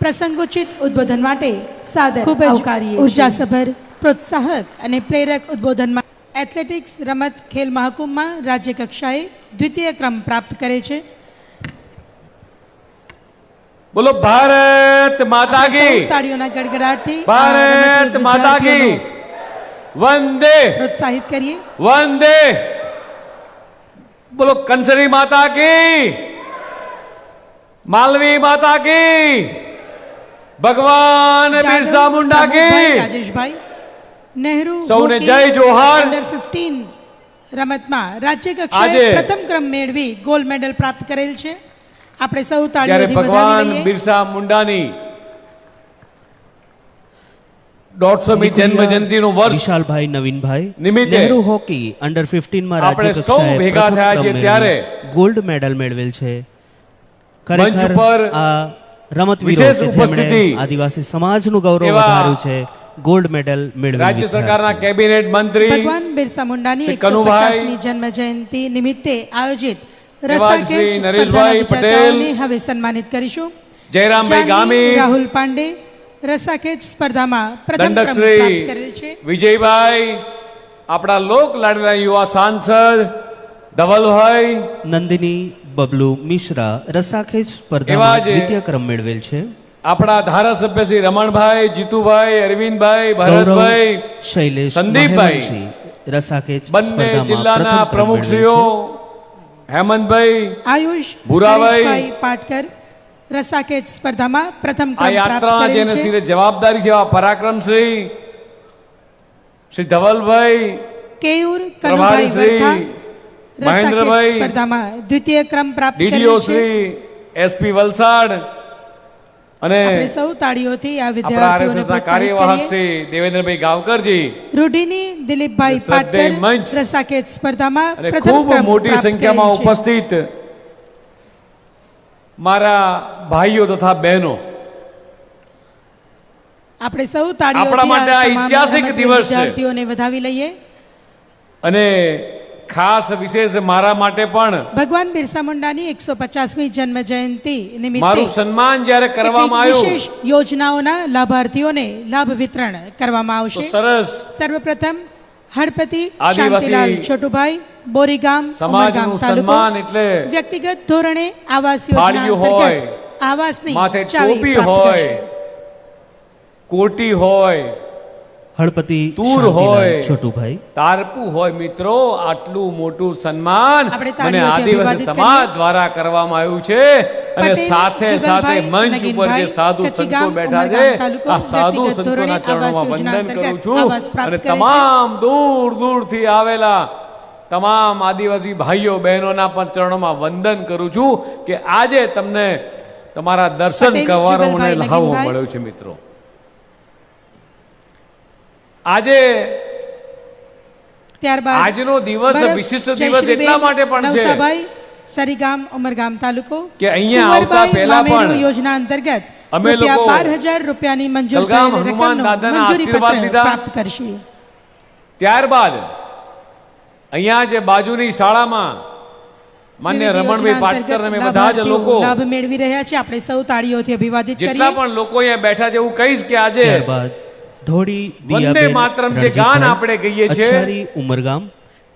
પ્રસંગોચિત ઉદ્બોધન માટે સાદર ખૂબ જ આવકારીએ ઉર્જાસભર પ્રોત્સાહક અને પ્રેરક ઉદ્બોધનમાં એથ્લેટિક્સ રમત ખેલ મહાકુંભમાં રાજ્ય કક્ષાએ દ્વિતીય ક્રમ પ્રાપ્ત કરે છે. બોલો ભારત માતા કી તાળીઓના ગડગડાટથી ભારત માતા કી વંદે. પ્રોત્સાહિત કરીએ. વંદે. બોલો કંસરી માતા કી માલવી માતા કી ભગવાન બિરસા મુંડા કી. રાજેશભાઈ નહેરુ સૌને જય જોહાર. અંડર 15 રમતમાં રાજ્ય કક્ષાએ પ્રથમ ક્રમ મેળવી ગોલ્ડ મેડલ પ્રાપ્ત કરેલ છે. આપણે સૌ તાળીઓથી વધાવી ભગવાન બિરસા મુંડાની દોઢસોમી જન્મ જયંતિનું વર્ષ વિશાલભાઈ નવીનભાઈ નિમિત્તે નહેરુ હોકી અંડર 15 માં આપણે રાજ્ય સૌ ભેગા થયા છે ત્યારે ગોલ્ડ મેડલ મેળવેલ છે. મંચ પર આ રમતવીરો ઉપસ્થિતિ. આદિવાસી સમાજનું ગૌરવ વધાર્યું છે ગોલ્ડ મેડલ રાજ્ય સરકારના કેબિનેટ મંત્રી ભગવાન બિરસા મુંડાની કનુભાઈ, જન્મ જયંતિ નિમિત્તે આયોજિત રસાકેચ નરેશભાઈ પટેલ, હવે સન્માનિત કરીશું. જયરામભાઈ ગામી રાહુલ પાંડે રસાકેચ સ્પર્ધામાં પ્રથમ ક્રમ પ્રાપ્ત કરેલ છે. વિજયભાઈ આપણા લોક લાડના યુવા સાંસદ ધવલભાઈ નંદિની બબલુ મિશ્રા રસાખેજ સ્પર્ધામાં દ્વિતીય ક્રમ મેળવેલ છે. આપણા ધારાસભ્ય શ્રી રમણભાઈ જીતુભાઈ અરવિંદભાઈ ભરતભાઈ શૈલેષ સંદીપભાઈ, રસાખેજ રસાકેચ બંને જિલ્લાના પ્રમુખશ્રીઓ હેમંતભાઈ આયુષ ભુરાભાઈ, પાટકર રસાકેચ સ્પર્ધામાં પ્રથમ આ યાત્રા જેને છે. સિરે જવાબદારી છે એવા પરાક્રમશ્રી શ્રી ધવલભાઈ કેયુર કનુભાઈ શ્રી રસાકેચ મહેન્દ્રભાઈ, સ્પર્ધામાં દ્વિતીય ક્રમ પ્રાપ્ત ડીડીઓ શ્રી એસપી વલસાડ અને આપણે સૌ તાળીઓથી આ વિદ્યાર્થીઓને કાર્યવાહક શ્રી દેવેન્દ્રભાઈ ગાવકરજી. રૂઢીની દિલીપભાઈ પાટકર મંચ. રસાકેત સ્પર્ધામાં ખૂબ મોટી સંખ્યામાં ઉપસ્થિત મારા ભાઈઓ તથા બહેનો. આપણે સૌ તાળીઓથી આપણા માટે આ ઐતિહાસિક દિવસ છે. વિદ્યાર્થીઓને વધાવી લઈએ. અને ખાસ વિશેષ મારા માટે પણ. ભગવાન બિરસા મુંડાની એકસો પચાસમી જન્મ જયંતિ નિમિત્તે મારું સન્માન જ્યારે કરવામાં આવ્યું. વિશેષ યોજનાઓના લાભાર્થીઓને લાભ વિતરણ કરવામાં આવશે. સરસ. સર્વપ્રથમ હળપતિ શાંતિલાલ છોટુભાઈ બોરીગામ સમાજનું સન્માન એટલે વ્યક્તિગત ધોરણે આવાસ યોજના હોય, આવાસની માથે ટોપી હોય. કોટી હોય. હળપતિ તૂર હોય. છોટુભાઈ. તારપુ હોય મિત્રો આટલું મોટું સન્માન મને આદિવાસી સમાજ દ્વારા કરવામાં આવ્યું છે. અને સાથે સાથે મંચ ઉપર જે સાધુ સંતો બેઠા છે આ સાધુ સંતોના ચરણોમાં વંદન કરું છું. અને તમામ દૂર દૂરથી આવેલા તમામ આદિવાસી ભાઈઓ બહેનોના પણ ચરણોમાં વંદન કરું છું કે આજે તમને તમારા દર્શન કરવાનો મને લહાવો મળ્યો છે મિત્રો. આજે ત્યારબાદ આજનો દિવસ વિશિષ્ટ દિવસ એટલા માટે પણ છે સરીગામ ઉમરગામ તાલુકો. કે અહીંયા આવતા પહેલા પણ યોજના અંતર્ગત અમે લોકો બાર હજાર રૂપિયાની મંજૂર રકમનું મંજૂરી પત્ર પ્રાપ્ત કરશે. ત્યારબાદ અહીંયા જે બાજુની શાળામાં માન્ય રમણભાઈ પાટકર અને બધા જ લોકો લાભ મેળવી રહ્યા છે. આપણે સૌ તાળીઓથી અભિવાદિત જેટલા પણ લોકો અહીંયા બેઠા છે હું કહીશ કે આજે ત્યારબાદ ધોળી વંદે માતરમ જે ગાન આપણે કહીએ છે અચ્છારી ઉમરગામ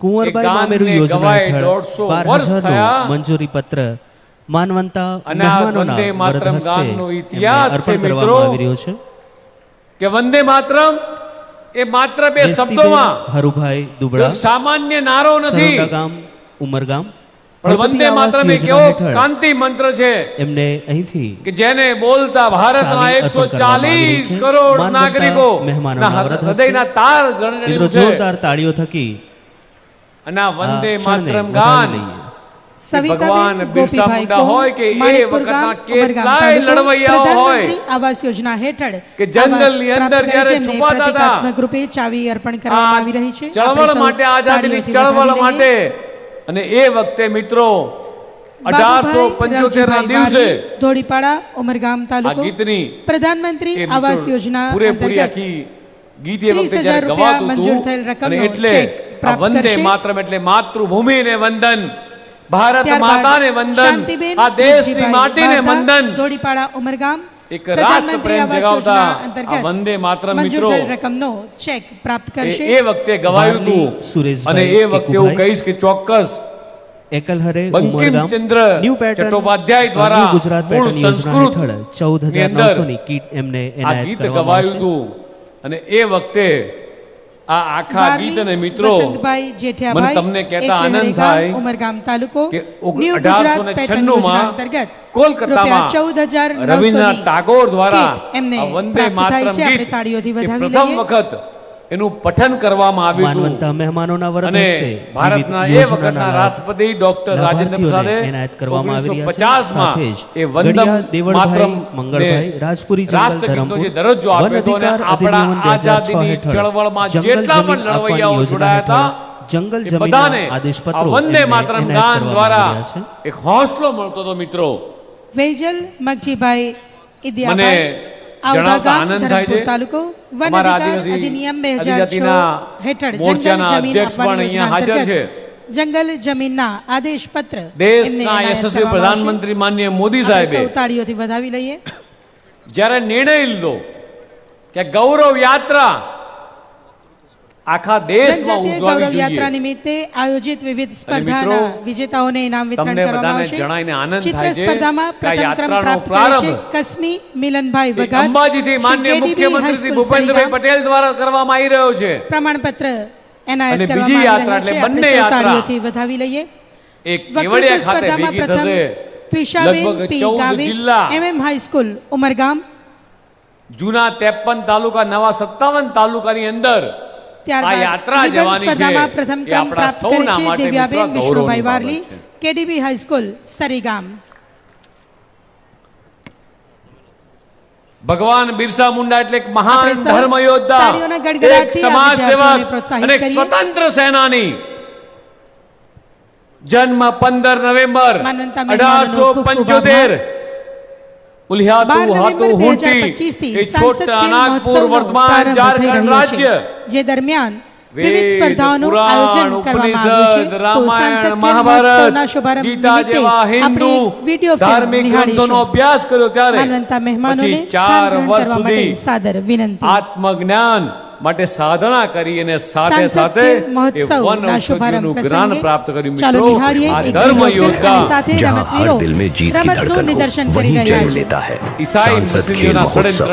કુંવરબાઈ મામેરુ યોજના હેઠળ 150 વર્ષ થયા. મંજૂરી પત્ર માનવંતા અને મહેમાનોના વંદે માતરમ ગાનનો ઇતિહાસ છે મિત્રો. છે કે વંદે માતરમ એ માત્ર બે શબ્દોમાં હરુભાઈ દુબળા સામાન્ય નારો નથી ગામ ઉમરગામ વંદે આવાસ એ હેઠળ કાંતિ મંત્ર છે એમને અહીંથી કે જેને બોલતા ભારતના એકસો ચાલીસ કરોડ નાગરિકો હૃદયના તાર જોરદાર તાળીઓ થકી અને વંદે માતરમ ગાન ભગવાન બિરસા મુંડા હોય કે એ વખતના કેટલાય લડવૈયાઓ હોય. આવાસ યોજના હેઠળ કે જંગલની અંદર જ્યારે છુપાતા હતા, ગ્રુપે ચાવી અર્પણ કરવામાં આવી રહી છે. ચળવળ માટે આઝાદીની ચળવળ માટે. અને એ વખતે મિત્રો અઢારસો પંચોતેર ના દિવસે ધોળીપાડા ઉમરગામ તાલુકો ગીતની પ્રધાનમંત્રી આવાસ યોજના પૂરેપૂરી આખી ગીત એ વખતે 30,000 જ્યારે ગવાતું મંજૂર હતું થયેલ રકમ અને એટલે વંદે. માતરમ એટલે માતૃભૂમિને વંદન. ભારત માતાને વંદન. આ દેશની માટીને વંદન. ધોળીપાડા ઉમરગામ એક રાષ્ટ્ર પ્રેમ જગાવતા વંદે માતરમ મિત્રો રકમનો ચેક પ્રાપ્ત કરશે. એ વખતે ગવાયું હતું અને એ વખતે હું કહીશ કે ચોક્કસ એકલહરે બંકિમચંદ્ર ન્યૂ પેટર્ન ચટ્ટોપાધ્યાય દ્વારા ગુજરાત મૂળ પેટર્ન સંસ્કૃત હેઠળ ચૌદ હજાર નવસો ની કીટ એમને આ એનાયત ગીત કરવામાં ગવાયું આવશે. હતું અને એ વખતે આ આખા ગીત અને મિત્રો મને તમને કહેતા આનંદ થાય ઉમરગામ તાલુકો કે ઓગ- ન્યૂ ગુજરાત 1896 માં અંતર્ગત કોલકાતામાં રૂપિયા 14,900 રવિન્દ્રનાથ ટાગોર દ્વારા વંદે માતરમ. ગીત પ્રથમ વખત એનું પઠન કરવામાં આવ્યું હતું. મહેમાનોના અને ભારતના એ વખતના રાષ્ટ્રપતિ ડોક્ટર રાજેન્દ્ર પ્રસાદે એનાયત કરવામાં આવી રહ્યા છે. 1950 માં સાથે જ એ વંદમ દેવળભાઈ મંગળભાઈ રાજપુરી રાષ્ટ્રગીતનો જે દરજ્જો આપ્યો હતો અને આપણા આઝાદીની ચળવળમાં જંગલ જેટલા પણ લડવૈયાઓ જોડાયા હતા જંગલ એ જમીનના બધાને આ આદેશપત્રો વંદે માતરમ ગાન દ્વારા એક હોંસલો મળતો હતો મિત્રો. વેજલ મગજીભાઈ મને ઇદિયાભાઈ આવડા જણાવતા ગામ આનંદ થાય છે. તાલુકો વન અધિકાર અધિનિયમ બે આદિજાતિના હેઠળ જંગલ જમીન અધ્યક્ષ પણ આપવાની અહીંયા હાજર છે. જંગલ જમીનના આદેશ પત્ર દેશના યશસ્વી પ્રધાનમંત્રી માનનીય મોદી સાહેબે તાળીઓથી વધાવી લઈએ. જ્યારે નિર્ણય લીધો કે ગૌરવ યાત્રા આખા દેશમાં ઉજવવી જોઈએ. યાત્રા નિમિત્તે આયોજિત વિવિધ સ્પર્ધાના વિજેતાઓને ઇનામ વિતરણ કરવામાં આવશે. જણાઈને આનંદ થાય છે સ્પર્ધામાં પ્રથમ ક્રમ પ્રાપ્ત કરે છે કસ્મી મિલનભાઈ એ વગાર અંબાજીથી શ્રી માનનીય મુખ્યમંત્રી શ્રી ભૂપેન્દ્રભાઈ પટેલ દ્વારા કરવામાં આવી રહ્યો છે. પ્રમાણપત્ર એનાયત અને કરવામાં બીજી યાત્રા એટલે બંને આપણે યાત્રા તાળીઓથી વધાવી લઈએ. એક કેવડિયા ખાતે ભેગી થશે. P MM high school Umargam. જૂના ત્રેપન તાલુકા નવા સત્તાવન તાલુકાની અંદર ત્યારબાદ યાત્રા નિબંધ જવાની છે સ્પર્ધામાં પ્રથમ એ ક્રમ આપણા પ્રાપ્ત કરે સૌના છે માટે દિવ્યાબેન મિત્રો વિષ્ણુભાઈ ગૌરવની વારલી બાબત છે. કેડીબી હાઈસ્કૂલ સરીગામ ભગવાન બિરસા મુંડા એટલે એક મહાન આપણે સૌ ધર્મ યોદ્ધા તાળીઓના એક ગડગડાટથી આ સમાજ વિદ્યાર્થીઓને સેવક પ્રોત્સાહિત અને એક કરીએ. સ્વતંત્ર સેનાની જન્મ પંદર નવેમ્બર માનવંતા મહેમાનોનો અઢારસો ખૂબ ખૂબ પંચોતેર બાર ઉલ્હાતું નવેમ્બર હાતું બે હજાર હુંટી પચીસથી એ સાંસદ છોટા ખેલ નાગપુર મહોત્સવનો વર્તમાન પ્રારંભ થઈ ઝારખંડ રહ્યો રાજ્ય છે જે દરમિયાન વિવિધ વેદ, સ્પર્ધાઓનું પુરાણ, આયોજન કરવામાં આવ્યું છે ઉપનિષદ, તો રામાયણ, સાંસદ ખેલ મહાભારત, મહોત્સવના શુભારંભ ગીતા નિમિત્તે જેવા આપણે હિન્દુ એક વીડિયો ફિલ્મ ધાર્મિક ગ્રંથોનો નિહાળીશું અભ્યાસ કર્યો ત્યારે માનવંતા મહેમાનોને પછી ચાર સ્થાન ગ્રહણ વર્ષ કરવા માટે સુધી સાદર વિનંતી આત્મજ્ઞાન માટે સાધના કરી અને સાથે સાથે એ વન ઔષધિઓનું જ્ઞાન પ્રાપ્ત કર્યું. મિત્રો આ ધર્મ યોદ્ધા જહાં હર દિલ મે જીત કી ધડકન वहीं जन्म लेता है सांसद खेल महोत्सव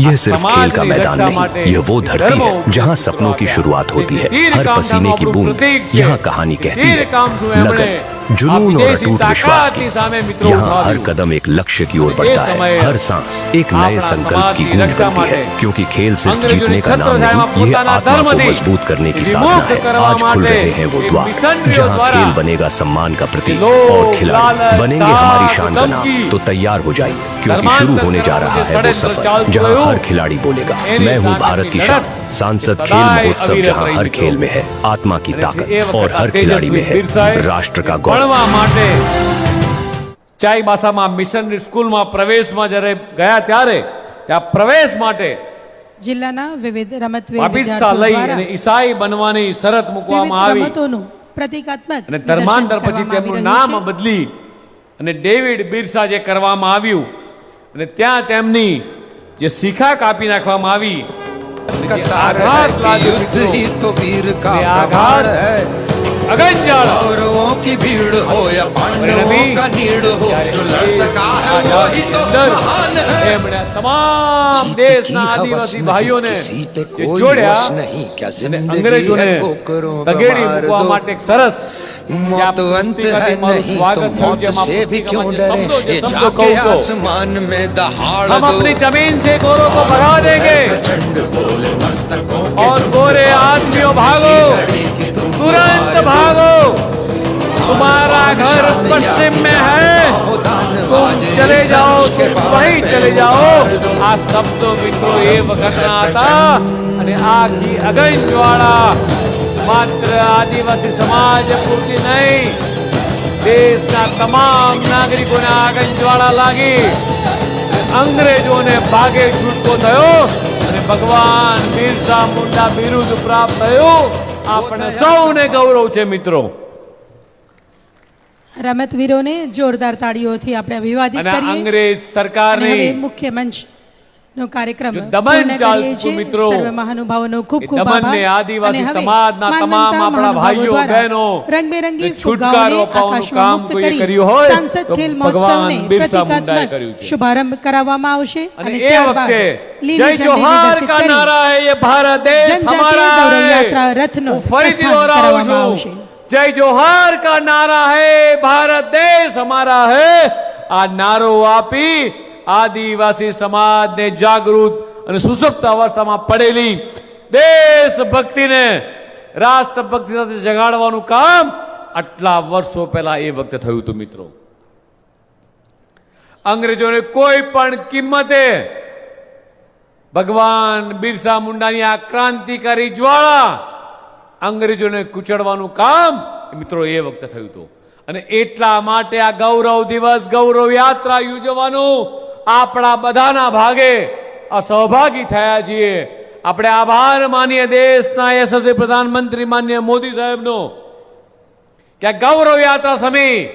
यह सिर्फ़ खेल का मैदान नहीं यह वो धरती है जहाँ सपनों की शुरुआत होती है हर पसीने की बूंद यहाँ कहानी कहती है लगन जुनून और अटूट विश्वास के यहाँ हर कदम एक लक्ष्य की ओर बढ़ता है। हर सांस एक नए संकल्प की गूंज बनती है क्योंकि खेल सिर्फ़ जीतने का नाम नहीं यह आत्मा को मज़बूत करने की साधना है। आज खुल रहे हैं वो द्वार जहाँ खेल बनेगा सम्मान का प्रतीक और खिलाड़ी। बनेंगे हमारी शान का नाम तो तैयार हो जाइए क्योंकि शुरू होने जा रहा है वो सफ़र जहाँ हर खिलाड़ी बोलेगा मैं हूँ भारत की शान। सांसद सदाए खेल महोत्सव अविरत जहाँ रही हर मित्रों। खेल में है आत्मा की અને ताकत એ વખત और આ हर खिलाड़ी में તેજસ્વી બિરસાએ है राष्ट्र का गौरव ભણવા માટે ચાઈબાસામાં મિશનરી સ્કૂલમાં પ્રવેશમાં જ્યારે ગયા ત્યારે ત્યાં પ્રવેશ માટે જિલ્લાના વિવિધ રમતવીર પાપિસ્તા વિદ્યાર્થીઓ લઈ દ્વારા અને ઈસાઈ બનવાની શરત મૂકવામાં વિવિધ આવી રમતોનું પ્રતિકાત્મક અને નિદર્શન ધર્માંતર પછી કરવામાં તેમનું આવી નામ રહ્યું છે. બદલી અને ડેવિડ બિરસા જે કરવામાં આવ્યું અને ત્યાં તેમની જે શિખા કાપી નાખવામાં આવી का सारा युद्ध ही तो वीर का आघात है कौरवों की भीड़ हो या पांडवों परिणमी, का नीड़ हो जो लड़ सका है वही तो અંદર महान है એમણે તમામ દેશના આદિવાસી ભાઈઓને किसी पे જે कोई જોડ્યા वश नहीं क्या અને जिंदगी અંગ્રેજોને है ठोकरों का તગેડી मार મૂકવા दो માટે એક સરસ જે આ मौत अंत પુસ્તિકાથી है મારું नहीं સ્વાગત तो થયું मौत છે એમાં से भी क्यों પુસ્તિકામાં જે डरे શબ્દો જે ये શબ્દો जाके કહું તો आसमान में दहाड़ हम दो अपनी जमीन से गोरों को भगा देंगे प्रचंड बोले मस्तकों के और गोरे आदमियों भागो तुरंत भागो तुम्हारा घर पश्चिम में है तुम चले जाओ तुम वहीं चले जाओ આ શબ્દો મિત્રો એ વખતના હતા અને આખી અગંજવાળા માત્ર આદિવાસી સમાજ પૂરતી નહીં દેશના તમામ નાગરિકોને આ અગંજવાળા લાગી અંગ્રેજોને ભાગે છૂટકો થયો અને ભગવાન બિરસા મુંડા બિરુદ પ્રાપ્ત થયું આપણે સૌને ગૌરવ છે મિત્રો. રમતવીરોને જોરદાર તાળીઓથી આપણે અભિવાદિત કરીએ. અંગ્રેજ સરકારની મુખ્ય મંચ નો કાર્યક્રમ દમન ચાલતું મિત્રો મહાનુભાવોનો ખૂબ ખૂબ આભાર. આદિવાસી સમાજના તમામ આપણા ભાઈઓ બહેનો રંગબેરંગી છુટકારો પાવાનું કામ કોઈએ કર્યું હોય સાંસદ ખેલ મહોત્સવને પ્રતિકાત્મક શુભારંભ કરાવવામાં આવશે અને એ વખતે જય જોહાર કા નારા હે યે ભારત દેશ હમારા હે. યાત્રા રથનો ફરીથી દોહરાવું છું. જય જોહાર કા નારા હે ભારત દેશ હમારા હે. આ નારો આપી આદિવાસી સમાજને જાગૃત અને સુસપ્ત અવસ્થામાં પડેલી દેશભક્તિને રાષ્ટ્રભક્તિ સાથે જગાડવાનું કામ આટલા વર્ષો પહેલા એ વખતે થયું હતું મિત્રો. અંગ્રેજોને કોઈ પણ કિંમતે ભગવાન બિરસા મુંડાની આ ક્રાંતિકારી જ્વાળા અંગ્રેજોને કુચડવાનું કામ મિત્રો એ વખતે થયું હતું. અને એટલા માટે આ ગૌરવ દિવસ, ગૌરવ યાત્રા યોજવાનું આપણા બધાના ભાગે અસહભાગી થયા છીએ. આપણે આભાર માનીએ દેશના યશસ્વી પ્રધાનમંત્રી માન્ય મોદી સાહેબનો. કે ગૌરવ યાત્રા સમય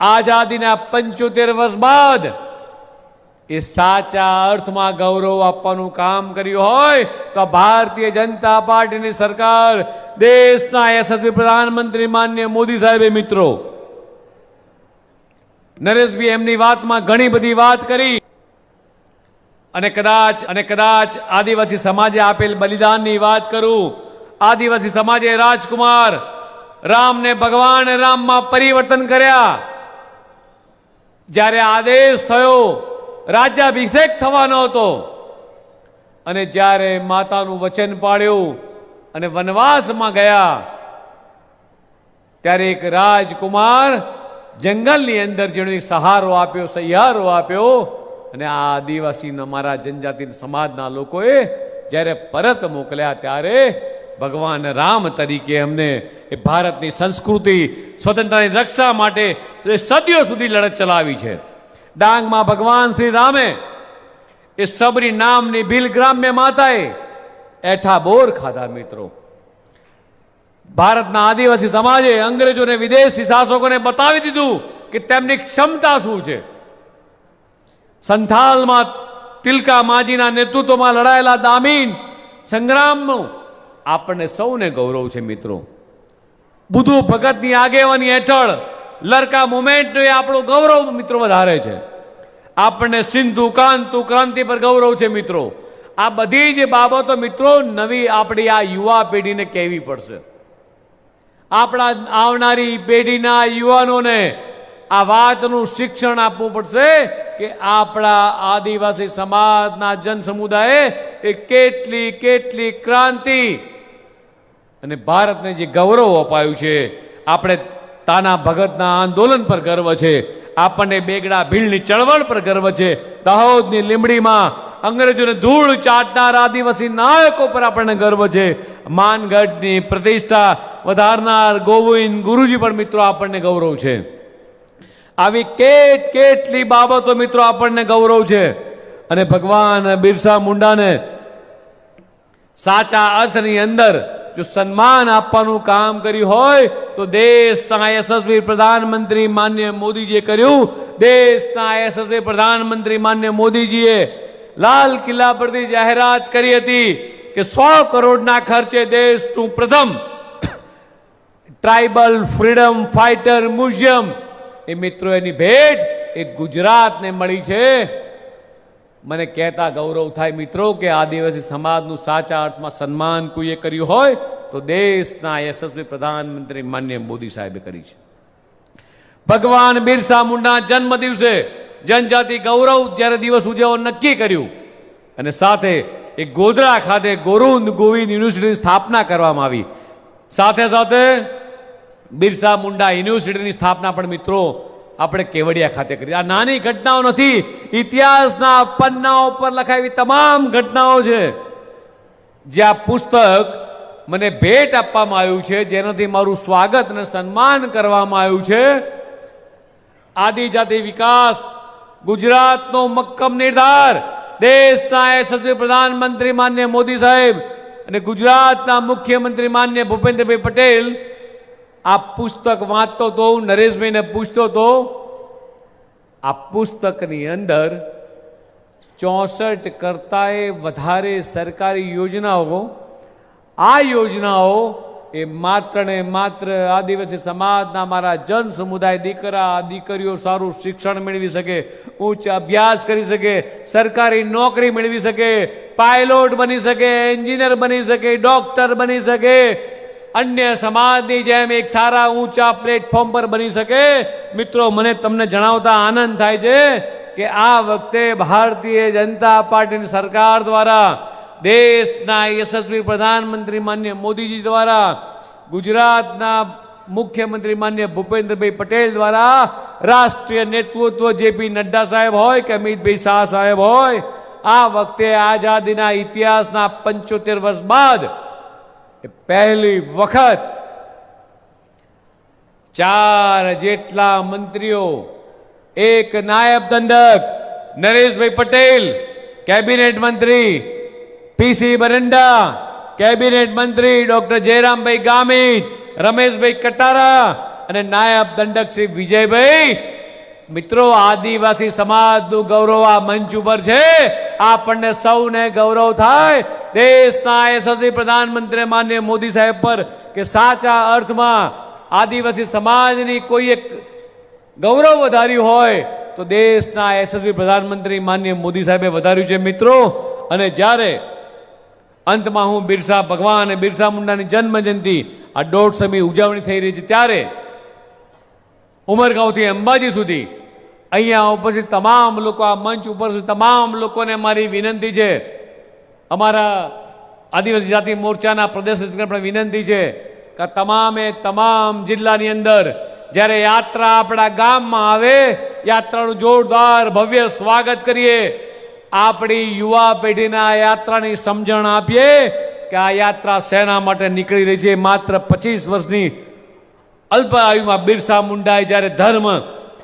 આઝાદીના પંચોતેર વર્ષ બાદ એ સાચા અર્થમાં ગૌરવ આપવાનું કામ કર્યું હોય તો ભારતીય જનતા પાર્ટીની સરકાર દેશના યશસ્વી પ્રધાનમંત્રી માન્ય મોદી સાહેબે મિત્રો. નરેશભાઈ એમની વાતમાં ઘણી બધી વાત કરી. અને કદાચ અને કદાચ આદિવાસી સમાજે આપેલ બલિદાનની વાત કરું. આદિવાસી સમાજે રાજકુમાર રામને ભગવાન રામમાં પરિવર્તન કર્યા. જ્યારે આદેશ થયો, રાજ્યાભિષેક થવાનો હતો. અને જ્યારે માતાનું વચન પાળ્યું અને વનવાસમાં ગયા, ત્યારે એક રાજકુમાર જંગલની અંદર જેણે સહારો આપ્યો, સહિયારો આપ્યો અને આ આદિવાસી અમારા જનજાતિ સમાજના લોકોએ જ્યારે પરત મોકલ્યા ત્યારે ભગવાન રામ તરીકે અમને એ ભારતની સંસ્કૃતિ, સ્વતંત્રતાની રક્ષા માટે સદીઓ સુધી લડત ચલાવી છે. ડાંગમાં ભગવાન શ્રી રામે એ સબરી નામની ભીલ ગ્રામ્ય માતાએ એઠા બોર ખાધા મિત્રો. ભારતના આદિવાસી સમાજે અંગ્રેજોને, વિદેશી શાસકોને બતાવી દીધું કે તેમની ક્ષમતા શું છે. સંથાલમાં તિલકા માજીના નેતૃત્વમાં લડાયેલા દામીન સંગ્રામનું આપણને સૌને ગૌરવ છે મિત્રો. બુધુ ભગતની આગેવાની હેઠળ લરકા મુમેન્ટ એ આપણો ગૌરવ મિત્રો વધારે છે. આપણને સિંધુ, કાંતુ ક્રાંતિ પર ગૌરવ છે મિત્રો. આ બધી જે બાબતો મિત્રો નવી આપણી આ યુવા પેઢીને કહેવી પડશે. આપણા આવનારી પેઢીના યુવાનોને આ વાતનું શિક્ષણ આપવું પડશે કે આપણા આદિવાસી સમાજના જન સમુદાયે એ કેટલી કેટલી ક્રાંતિ અને ભારતને જે ગૌરવ અપાયું છે, આપણે તાના ભગતના આંદોલન પર ગર્વ છે. આપણને બેગડા ભીલની ચળવળ પર ગર્વ છે. દાહોદની લીમડીમાં અંગ્રેજોને ધૂળ ચાટનાર આદિવાસી નાયકો પર આપણને ગર્વ છે. માનગઢની પ્રતિષ્ઠા વધારનાર ગોવિંદ ગુરુજી પર મિત્રો આપણને ગૌરવ છે. આવી કેટ કેટલી બાબતો મિત્રો આપણને ગૌરવ છે. અને ભગવાન બિરસા મુંડાને સાચા અર્થની અંદર જો સન્માન આપવાનું કામ કર્યું હોય, તો દેશના યશસ્વી પ્રધાનમંત્રી માન્ય મોદીજીએ કર્યું. દેશના યશસ્વી પ્રધાનમંત્રી માન્ય મોદીજીએ લાલ કિલ્લા પરથી જાહેરાત કરી હતી કે સો કરોડના ખર્ચે દેશનું પ્રથમ ટ્રાઇબલ ફ્રીડમ ફાઇટર મ્યુઝિયમ. એ મિત્રો, એની ભેટ એ ગુજરાતને મળી છે. મને કહેતા ગૌરવ થાય મિત્રો કે આદિવાસી સમાજનું સાચા અર્થમાં સન્માન કોઈએ કર્યું હોય, તો દેશના યશસ્વી પ્રધાનમંત્રી માન્ય મોદી સાહેબે કરી છે. ભગવાન બિરસા મુંડા જન્મ દિવસે જનજાતિ ગૌરવ જ્યારે દિવસ ઉજવવા નક્કી કર્યું અને સાથે એ ગોધરા ખાતે ગોરુંદ ગોવિંદ યુનિવર્સિટીની સ્થાપના કરવામાં આવી. સાથે સાથે બિરસા મુંડા યુનિવર્સિટીની સ્થાપના પણ મિત્રો આપણે કેવડિયા ખાતે કરી. આ નાની ઘટનાઓ નથી. ઇતિહાસના પન્નાઓ પર લખાયેલી તમામ ઘટનાઓ છે. જે આ પુસ્તક મને ભેટ આપવામાં આવ્યું છે, જેનાથી મારું સ્વાગત અને સન્માન કરવામાં આવ્યું છે. આદિજાતિ વિકાસ ગુજરાતનો મક્કમ નિર્ધાર. દેશના યશસ્વી પ્રધાનમંત્રી માન્ય મોદી સાહેબ અને ગુજરાતના મુખ્યમંત્રી માન્ય ભૂપેન્દ્રભાઈ પટેલ આ પુસ્તક વાંચતો તો હું નરેશભાઈને પૂછતો તો, આ પુસ્તકની અંદર ચોસઠ કરતાંય વધારે સરકારી યોજનાઓ, આ યોજનાઓ એ માત્ર ને માત્ર આદિવાસી સમાજના મારા જન સમુદાય દીકરા, દીકરીઓ સારું શિક્ષણ મેળવી શકે, ઉચ્ચ અભ્યાસ કરી શકે, સરકારી નોકરી મેળવી શકે પાયલોટ બની શકે, એન્જિનિયર બની શકે ડોક્ટર બની શકે અન્ય સમાજની જેમ એક સારા ઊંચા પ્લેટફોર્મ પર બની શકે. મિત્રો, મને તમને જણાવતા આનંદ થાય છે કે આ વખતે ભારતીય જનતા પાર્ટીની સરકાર દ્વારા દેશના યશસ્વી પ્રધાનમંત્રી માન્ય મોદીજી દ્વારા, ગુજરાતના મુખ્યમંત્રી માન્ય ભૂપેન્દ્રભાઈ પટેલ દ્વારા રાષ્ટ્રીય નેતૃત્વ જેપી નડ્ડા સાહેબ હોય કે અમિતભાઈ શાહ સાહેબ હોય, આ વખતે આઝાદીના ઇતિહાસના પંચોતેર વર્ષ બાદ એ પહેલી વખત ચાર જેટલા મંત્રીઓ, એક નાયબ દંડક, નરેશભાઈ પટેલ, કેબિનેટ મંત્રી પીસી બરંડા, કેબિનેટ મંત્રી, ડોક્ટર જયરામભાઈ ગામિત, રમેશભાઈ કટારા અને નાયબ દંડક શ્રી વિજયભાઈ મિત્રો, આદિવાસી સમાજનું ગૌરવ આ મંચ ઉપર છે. આપણને સૌને ગૌરવ થાય. દેશના યશસ્વી પ્રધાનમંત્રી માન્ય મોદી સાહેબ પર કે સાચા અર્થમાં આદિવાસી સમાજની કોઈ એક ગૌરવ વધાર્યું હોય, તો દેશના યશસ્વી પ્રધાનમંત્રી માન્ય મોદી સાહેબે વધાર્યું છે, મિત્રો. અને જ્યારે અંતમાં હું બિરસા ભગવાન અને બિરસા મુંડાની જન્મ જયંતિ આ દોઢસમી ઉજવણી થઈ રહી છે, ત્યારે ઉમરગાંવથી અંબાજી સુધી અહીંયા ઉપસ્થિત તમામ લોકો, આ મંચ ઉપર તમામ લોકોને મારી વિનંતી છે. અમારા આદિવાસી જાતિ મોરચાના પ્રદેશ પણ વિનંતી છે કે તમામે તમામ જિલ્લાની અંદર જ્યારે યાત્રા આપણા ગામમાં આવે, યાત્રાનું જોરદાર ભવ્ય સ્વાગત કરીએ. આપણી યુવા પેઢીના યાત્રાની સમજણ આપીએ કે આ યાત્રા સેના માટે નીકળી રહી છે. માત્ર પચીસ વર્ષની અલ્પ આયુમાં બિરસા મુંડાએ જ્યારે ધર્મ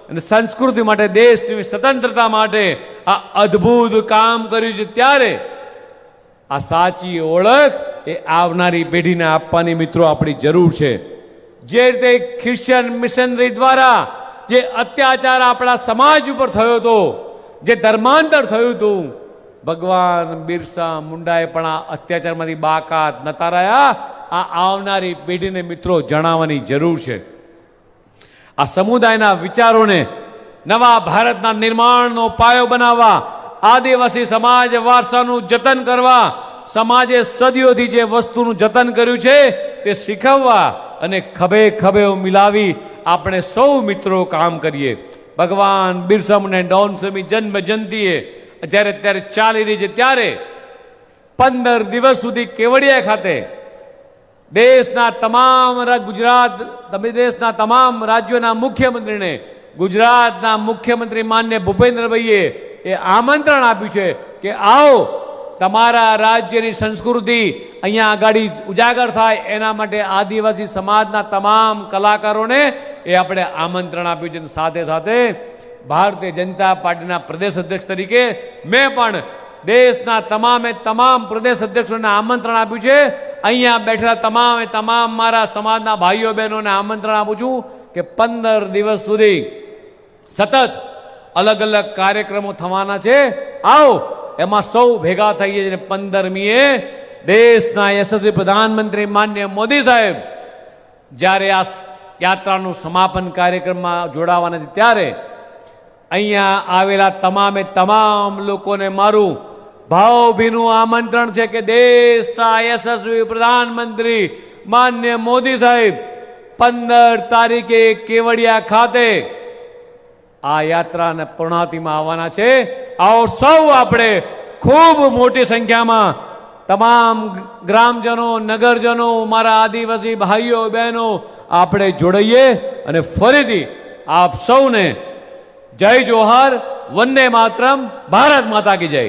અને સંસ્કૃતિ માટે, દેશની સ્વતંત્રતા માટે આ અદ્ભુત કામ કર્યું છે. ત્યારે આ સાચી ઓળખ એ આવનારી પેઢીને આપવાની મિત્રો આપણી જરૂર છે. જે રીતે ખ્રિશ્ચન મિશનરી દ્વારા જે અત્યાચાર આપણા સમાજ ઉપર થયો હતો, જે ધર્માંતર થયું હતું, ભગવાન બિરસા મુંડાએ પણ આ અત્યાચારમાંથી બાકાત નતા રહ્યા આ આવનારી પેઢીને મિત્રો જણાવવાની જરૂર છે. આ સમુદાયના વિચારોને નવા ભારતના નિર્માણનો પાયો બનાવવા, આદિવાસી સમાજ વારસાનું જતન કરવા, સમાજે સદીઓથી જે વસ્તુનું જતન કર્યું છે તે શીખવવા અને ખભે ખભે મિલાવી આપણે સૌ મિત્રો કામ કરીએ. ભગવાન બિરસા મુંડા ડોનસમી જન્મ જયંતિએ જ્યારે ત્યારે ચાલી રહી છે ત્યારે પંદર દિવસ સુધી કેવડિયા ખાતે દેશના તમામ ગુજરાત દેશના તમામ રાજ્યોના મુખ્યમંત્રીને, ગુજરાતના મુખ્યમંત્રી માન્ય ભૂપેન્દ્રભાઈએ એ આમંત્રણ આપ્યું છે કે આવો, તમારા રાજ્યની સંસ્કૃતિ અહીંયા આગળ ઉજાગર થાય, એના માટે આદિવાસી સમાજના તમામ કલાકારોને એ આપણે આમંત્રણ આપ્યું છે. સાથે સાથે ભારતીય જનતા પાર્ટીના પ્રદેશ અધ્યક્ષ તરીકે મેં પણ દેશના તમામે તમામ પ્રદેશ અધ્યક્ષોને આમંત્રણ આપ્યું છે. અહીંયા બેઠેલા તમામે તમામ મારા સમાજના ભાઈઓ બહેનોને આમંત્રણ આપું છું કે પંદર દિવસ સુધી સતત અલગ અલગ કાર્યક્રમો થવાના છે. આવો, એમાં સૌ ભેગા થઈએ અને પંદરમીએ દેશના યશસ્વી પ્રધાનમંત્રી માન્ય મોદી સાહેબ જ્યારે આ યાત્રાનું સમાપન કાર્યક્રમમાં જોડાવાના છે ત્યારે અહીંયા આવેલા તમામે તમામ લોકોને મારું ભાવભીનું આમંત્રણ છે કે દેશના યશસ્વી પ્રધાનમંત્રી માન્ય મોદી સાહેબ પંદર તારીખે કેવડિયા ખાતે આ યાત્રાને પૂર્ણાતિમાં આવવાના છે. આવો સૌ આપણે ખૂબ મોટી સંખ્યામાં તમામ ગ્રામજનો, નગરજનો, મારા આદિવાસી ભાઈઓ, બહેનો આપણે જોડાઈએ અને ફરીથી આપ સૌને જય જોહાર, વંદે માતરમ, ભારત માતા કી જય.